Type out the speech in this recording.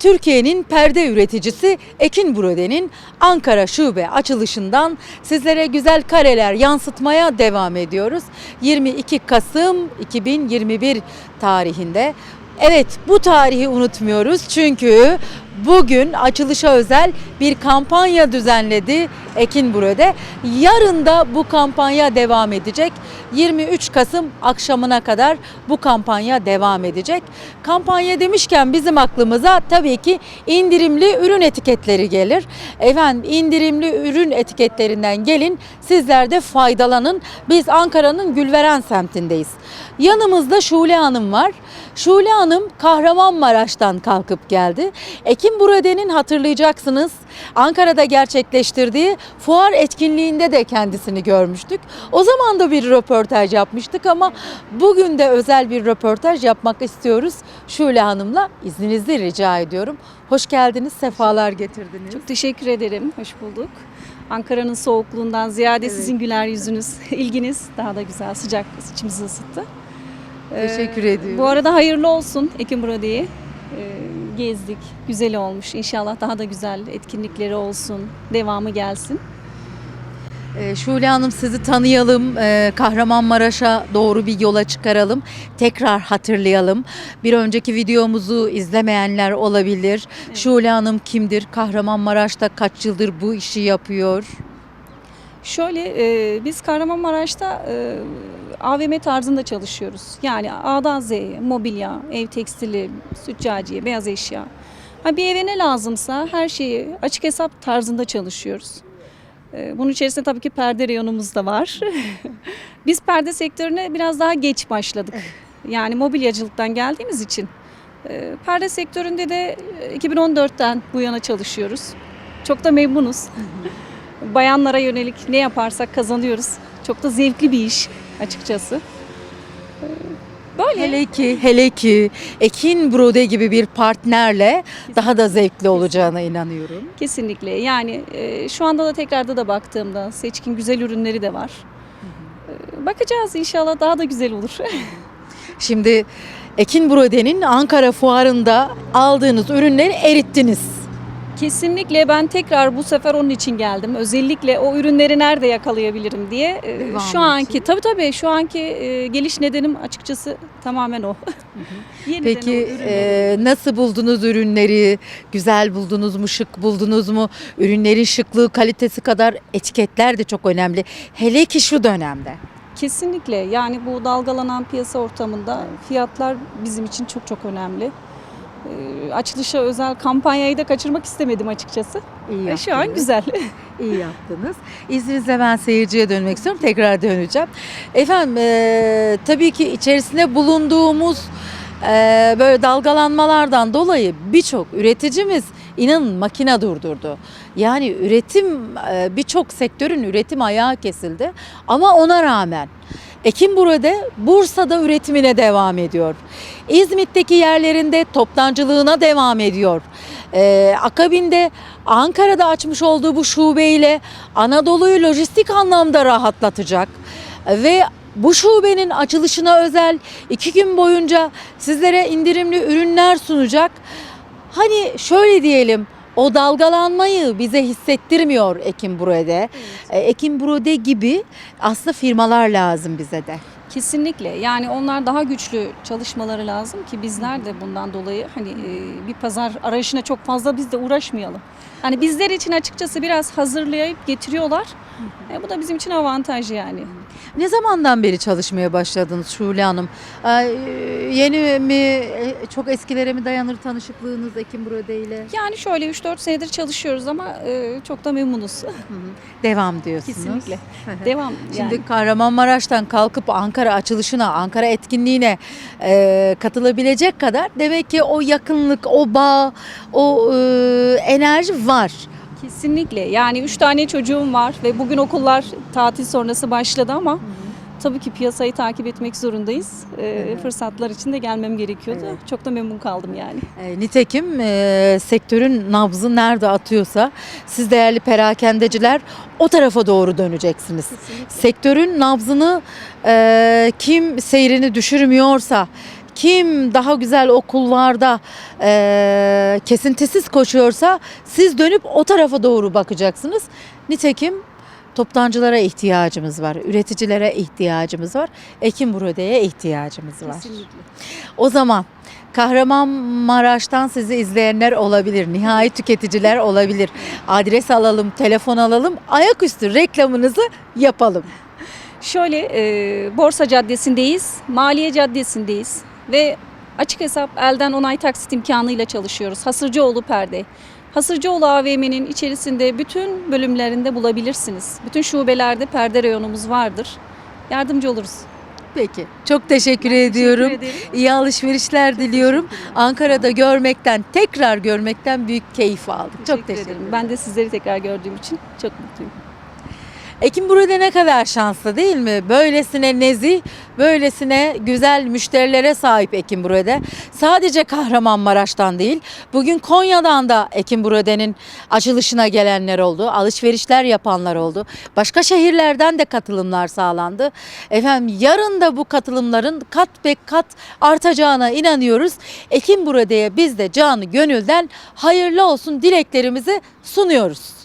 Türkiye'nin perde üreticisi Ekin Brode'nin Ankara şube açılışından sizlere güzel kareler yansıtmaya devam ediyoruz. 22 Kasım 2021 tarihinde. Evet bu tarihi unutmuyoruz çünkü bugün açılışa özel bir kampanya düzenledi Ekin Brode. Yarın da bu kampanya devam edecek. 23 Kasım akşamına kadar bu kampanya devam edecek. Kampanya demişken bizim aklımıza tabii ki indirimli ürün etiketleri gelir. Efendim indirimli ürün etiketlerinden gelin sizler de faydalanın. Biz Ankara'nın Gülveren semtindeyiz. Yanımızda Şule Hanım var. Şule Hanım Kahramanmaraş'tan kalkıp geldi. Ekim Burade'nin hatırlayacaksınız Ankara'da gerçekleştirdiği fuar etkinliğinde de kendisini görmüştük. O zaman da bir röportaj yapmıştık ama bugün de özel bir röportaj yapmak istiyoruz Şule Hanım'la. İzninizi rica ediyorum. Hoş geldiniz, sefalar getirdiniz. Çok teşekkür ederim. Hoş bulduk. Ankara'nın soğukluğundan ziyade Evet. sizin güler yüzünüz, ilginiz daha da güzel, sıcak içimizi ısıttı. Ee, Teşekkür ediyorum. Bu arada hayırlı olsun Ekim Brode'yi. Ee, gezdik, güzel olmuş. İnşallah daha da güzel etkinlikleri olsun, devamı gelsin. Ee, Şule Hanım sizi tanıyalım, Kahramanmaraş'a doğru bir yola çıkaralım, tekrar hatırlayalım. Bir önceki videomuzu izlemeyenler olabilir. Şule Hanım kimdir? Kahramanmaraş'ta kaç yıldır bu işi yapıyor? Şöyle, e, biz Kahramanmaraş'ta e, AVM tarzında çalışıyoruz. Yani A'dan Z'ye, mobilya, ev tekstili, süccaciye, beyaz eşya. Ha, bir eve ne lazımsa her şeyi açık hesap tarzında çalışıyoruz. E, bunun içerisinde tabii ki perde reyonumuz da var. biz perde sektörüne biraz daha geç başladık. Yani mobilyacılıktan geldiğimiz için. E, perde sektöründe de e, 2014'ten bu yana çalışıyoruz. Çok da memnunuz bayanlara yönelik ne yaparsak kazanıyoruz. Çok da zevkli bir iş açıkçası. Böyle. Hele ki, hele ki Ekin Brode gibi bir partnerle daha da zevkli olacağına inanıyorum. Kesinlikle. Yani e, şu anda da tekrarda da baktığımda seçkin güzel ürünleri de var. Ee, bakacağız inşallah daha da güzel olur. Şimdi Ekin Brode'nin Ankara fuarında aldığınız ürünleri erittiniz. Kesinlikle ben tekrar bu sefer onun için geldim. Özellikle o ürünleri nerede yakalayabilirim diye. Ee, Devamı şu anki tabii tabii şu anki e, geliş nedenim açıkçası tamamen o. Yeniden Peki o e, nasıl buldunuz ürünleri? Güzel buldunuz mu? Şık buldunuz mu? Ürünlerin şıklığı, kalitesi kadar etiketler de çok önemli. Hele ki şu dönemde. Kesinlikle yani bu dalgalanan piyasa ortamında fiyatlar bizim için çok çok önemli. Ee, açılışa özel kampanyayı da kaçırmak istemedim açıkçası. İyi Ve şu an güzel. İyi yaptınız. İzninizle ben seyirciye dönmek istiyorum. Tekrar döneceğim. Efendim e, tabii ki içerisinde bulunduğumuz e, böyle dalgalanmalardan dolayı birçok üreticimiz inanın makine durdurdu. Yani üretim e, birçok sektörün üretim ayağı kesildi. Ama ona rağmen Ekim burada Bursa'da üretimine devam ediyor. İzmit'teki yerlerinde toptancılığına devam ediyor. Ee, akabinde Ankara'da açmış olduğu bu şubeyle Anadolu'yu lojistik anlamda rahatlatacak. Ve bu şubenin açılışına özel iki gün boyunca sizlere indirimli ürünler sunacak. Hani şöyle diyelim o dalgalanmayı bize hissettirmiyor Ekim Brode. Ee, Ekim Brode gibi aslında firmalar lazım bize de. Kesinlikle yani onlar daha güçlü çalışmaları lazım ki bizler de bundan dolayı hani e, bir pazar arayışına çok fazla biz de uğraşmayalım. Hani bizler için açıkçası biraz hazırlayıp getiriyorlar. E, bu da bizim için avantaj yani. Ne zamandan beri çalışmaya başladınız Şule Hanım? Ee, yeni mi, e, çok eskilere mi dayanır tanışıklığınız Ekim Brode ile? Yani şöyle 3-4 senedir çalışıyoruz ama e, çok da memnunuz. Devam diyorsunuz. Kesinlikle. Devam Şimdi yani. Kahramanmaraş'tan kalkıp Ankara açılışına, Ankara etkinliğine e, katılabilecek kadar demek ki o yakınlık, o bağ, o e, enerji var. Kesinlikle. Yani 3 tane çocuğum var ve bugün okullar tatil sonrası başladı ama tabii ki piyasayı takip etmek zorundayız. E, fırsatlar için de gelmem gerekiyordu. Evet. Çok da memnun kaldım yani. E, nitekim e, sektörün nabzı nerede atıyorsa siz değerli perakendeciler o tarafa doğru döneceksiniz. Sektörün nabzını e, kim seyrini düşürmüyorsa, kim daha güzel okullarda eee, kesintisiz koşuyorsa siz dönüp o tarafa doğru bakacaksınız. Nitekim toptancılara ihtiyacımız var, üreticilere ihtiyacımız var, Ekim Brode'ye ihtiyacımız var. Kesinlikle. O zaman Kahramanmaraş'tan sizi izleyenler olabilir, nihai tüketiciler olabilir. Adres alalım, telefon alalım, ayaküstü reklamınızı yapalım. Şöyle e, Borsa Caddesi'ndeyiz, Maliye Caddesi'ndeyiz ve açık hesap elden onay taksit imkanıyla çalışıyoruz. Hasırcıoğlu Perde. Hasırcıoğlu AVM'nin içerisinde bütün bölümlerinde bulabilirsiniz. Bütün şubelerde perde reyonumuz vardır. Yardımcı oluruz. Peki, çok teşekkür ediyorum. Ederim. İyi alışverişler diliyorum. Ankara'da görmekten, tekrar görmekten büyük keyif aldık. Çok teşekkür ederim. Ben de sizleri tekrar gördüğüm için çok mutluyum. Ekim burada ne kadar şanslı değil mi? Böylesine nezih, böylesine güzel müşterilere sahip Ekim burada. Sadece Kahramanmaraş'tan değil, bugün Konya'dan da Ekim Burade'nin açılışına gelenler oldu. Alışverişler yapanlar oldu. Başka şehirlerden de katılımlar sağlandı. Efendim yarın da bu katılımların kat be kat artacağına inanıyoruz. Ekim Burade'ye biz de canı gönülden hayırlı olsun dileklerimizi sunuyoruz.